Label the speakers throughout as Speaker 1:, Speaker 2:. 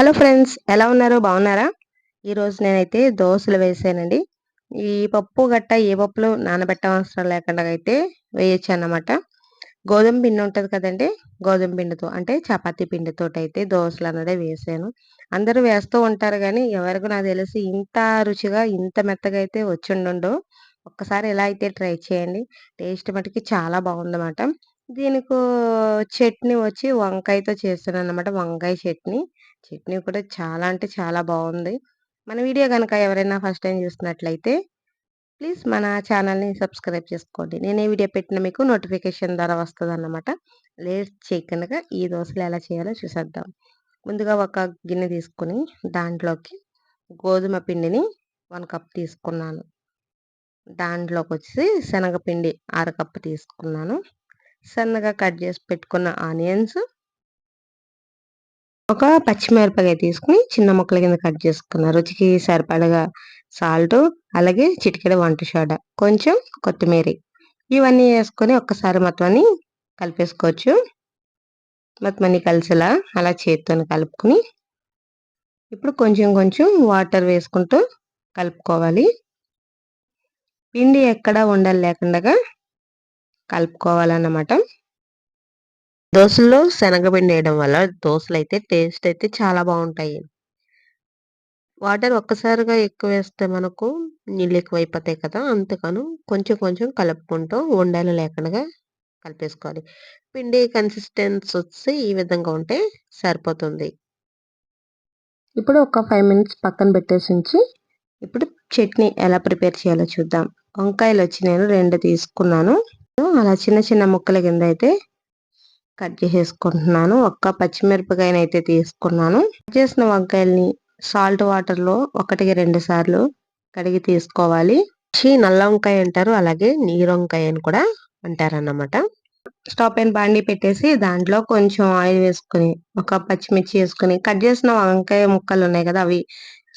Speaker 1: Hello friends ఎలా ఉన్నారు? బాగున్నారా? ఈరోజు నేనైతే దోశలు వేసానండి. ఈ పప్పు గట్ట ఏ పప్పులు నానబెట్టవసరం లేకుండా అయితే వేయచ్చు అన్నమాట గోధుమ పిండి ఉంటుంది కదండి గోధుమ పిండితో అంటే చపాతీ పిండితో అయితే దోశలు అన్నదే వేసాను. అందరూ వేస్తూ ఉంటారు కానీ ఎవరికి నాకు తెలిసి ఇంత రుచిగా ఇంత మెత్తగా అయితే వచ్చిండు ఒక్కసారి ఎలా అయితే ట్రై చేయండి. టేస్ట్ మటుకి చాలా బాగుందన్నమాట. దీనికి చట్నీ వచ్చి వంకాయతో చేస్తాను అనమాట వంకాయ చట్నీ. చట్నీ కూడా చాలా అంటే చాలా బాగుంది. మన వీడియో కనుక ఎవరైనా ఫస్ట్ టైం చూస్తున్నట్లయితే ప్లీజ్ మన ఛానల్ని సబ్స్క్రైబ్ చేసుకోండి. నేను ఏ వీడియో పెట్టిన మీకు నోటిఫికేషన్ ద్వారా వస్తుంది అన్నమాట లేట్ చేయకుండా ఈ దోశలు ఎలా చేయాలో చూసేద్దాం. ముందుగా ఒక గిన్నె తీసుకుని దాంట్లోకి గోధుమ పిండిని వన్ కప్ తీసుకున్నాను. దాంట్లోకి వచ్చి శనగపిండి అర కప్పు తీసుకున్నాను. సన్నగా కట్ చేసి పెట్టుకున్న ఆనియన్స్ ఒక పచ్చిమిరపకాయ తీసుకుని చిన్న ముక్కల కింద కట్ చేసుకున్న రుచికి సరిపడగా సాల్ట్ అలాగే చిటికెడ వంట సోడా కొంచెం కొత్తిమీర. ఇవన్నీ వేసుకొని ఒక్కసారి మొత్తం అన్ని కలిపేసుకోవచ్చు. మొత్తం అన్ని కలిసేలా అలా చేతితో కలుపుకొని ఇప్పుడు కొంచెం కొంచెం వాటర్ వేసుకుంటూ కలుపుకోవాలి. పిండి ఎక్కడా ఉండాలి లేకుండా కలుపుకోవాలన్నమాట. దోశల్లో శనగపిండి వేయడం వల్ల దోశలు అయితే టేస్ట్ అయితే చాలా బాగుంటాయి వాటర్ ఒక్కసారిగా ఎక్కువ వేస్తే మనకు నీళ్ళు ఎక్కువ అయిపోతాయి కదా! అంతేకాను కొంచెం కొంచెం కలుపుకుంటూ ఉండాలి లేకుండా కలిపేసుకోవాలి. పిండి కన్సిస్టెన్స్ వచ్చి ఈ విధంగా ఉంటే సరిపోతుంది. ఇప్పుడు ఒక ఫైవ్ మినిట్స్ పక్కన పెట్టేసి ఉంచి ఇప్పుడు చట్నీ ఎలా ప్రిపేర్ చేయాలో చూద్దాం. వంకాయలు వచ్చి నేను రెండు తీసుకున్నాను. అలా చిన్న చిన్న ముక్కల కింద అయితే కట్ చేసేసుకుంటున్నాను. ఒక్క పచ్చిమిరపకాయని అయితే తీసుకున్నాను. కట్ చేసిన వంకాయల్ని సాల్ట్ వాటర్లో ఒకటికి రెండు సార్లు కడిగి తీసుకోవాలి. నల్ల వంకాయ అంటారు అలాగే నీరు వంకాయ అని కూడా అంటారన్నమాట. స్టవ్ పైన బాండి పెట్టేసి దాంట్లో కొంచెం ఆయిల్ వేసుకుని ఒక పచ్చిమిర్చి వేసుకుని కట్ చేసిన వంకాయ ముక్కలు ఉన్నాయి కదా అవి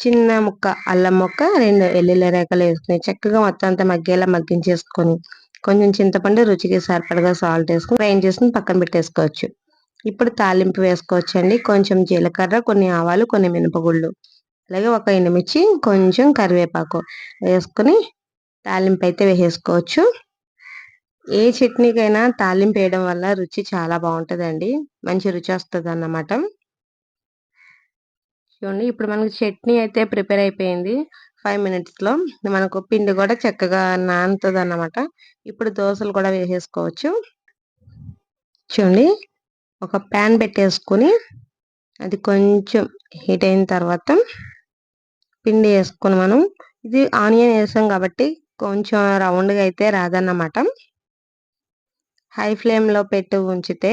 Speaker 1: చిన్న ముక్క అల్లం ముక్క రెండు వెల్లుల్లి రేఖలు వేసుకుని చక్కగా మొత్తం అంతా మగ్గేలా మగ్గించేసుకొని కొంచెం చింతపండు రుచికి సరిపడగా సాల్ట్ వేసుకుని గ్రైండ్ చేసుకుని పక్కన పెట్టేసుకోవచ్చు. ఇప్పుడు తాలింపు వేసుకోవచ్చు అండి కొంచెం జీలకర్ర కొన్ని ఆవాలు కొన్ని మినపగుళ్ళు. అలాగే ఒక ఎండుమిర్చి కొంచెం కరివేపాకు వేసుకుని తాలింపు అయితే వేసేసుకోవచ్చు ఏ చట్నీకైనా తాలింపు వేయడం వల్ల రుచి చాలా బాగుంటుందండి. మంచి రుచి వస్తుంది అన్నమాట చూడండి ఇప్పుడు మనకి చట్నీ అయితే ప్రిపేర్ అయిపోయింది. ఫైవ్ మినిట్స్లో మనకు పిండి కూడా చక్కగా నానుతుంది అన్నమాట ఇప్పుడు దోశలు కూడా వేసేసుకోవచ్చు. చూడండి ఒక ప్యాన్ పెట్టేసుకొని అది కొంచెం హీట్ అయిన తర్వాత పిండి వేసుకొని మనం ఇది ఆనియన్ వేసాం కాబట్టి కొంచెం రౌండ్గా అయితే రాదన్నమాట. హై ఫ్లేమ్లో పెట్టి ఉంచితే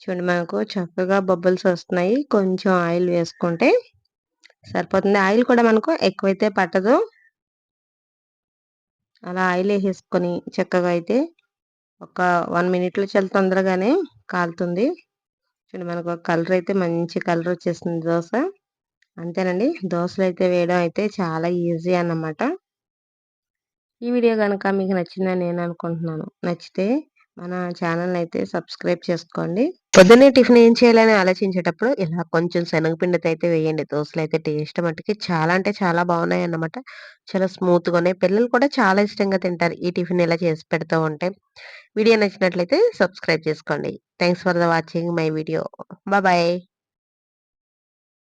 Speaker 1: చూడండి మనకు చక్కగా బబుల్స్ వస్తున్నాయి. కొంచెం ఆయిల్ వేసుకుంటే సరిపోతుంది. ఆయిల్ కూడా మనకు ఎక్కువైతే పట్టదు. అలా ఆయిల్ వేసేసుకొని చక్కగా అయితే ఒక వన్ మినిట్లో చాలా తొందరగానే కాలుతుంది. చూడండి మనకు కలర్ అయితే మంచి కలర్ వచ్చేసింది దోశ. అంతేనండి. దోశలు అయితే వేయడం అయితే చాలా ఈజీ అన్నమాట. ఈ వీడియో కనుక మీకు నచ్చిందని నేను అనుకుంటున్నాను. నచ్చితే మన ఛానల్ అయితే సబ్స్క్రైబ్ చేసుకోండి. పొద్దున్నే టిఫిన్ ఏం చేయాలని ఆలోచించేటప్పుడు ఇలా కొంచెం శనగపిండితో అయితే వేయండి దోశలు అయితే టేస్ట్ మట్టుకి చాలా అంటే చాలా బాగున్నాయి అన్నమాట చాలా స్మూత్గా ఉన్నాయి. పిల్లలు కూడా చాలా ఇష్టంగా తింటారు ఈ టిఫిన్ ఇలా చేసి పెడుతూ ఉంటే. వీడియో నచ్చినట్లయితే సబ్స్క్రైబ్ చేసుకోండి. Thanks for the watching my video. Bye.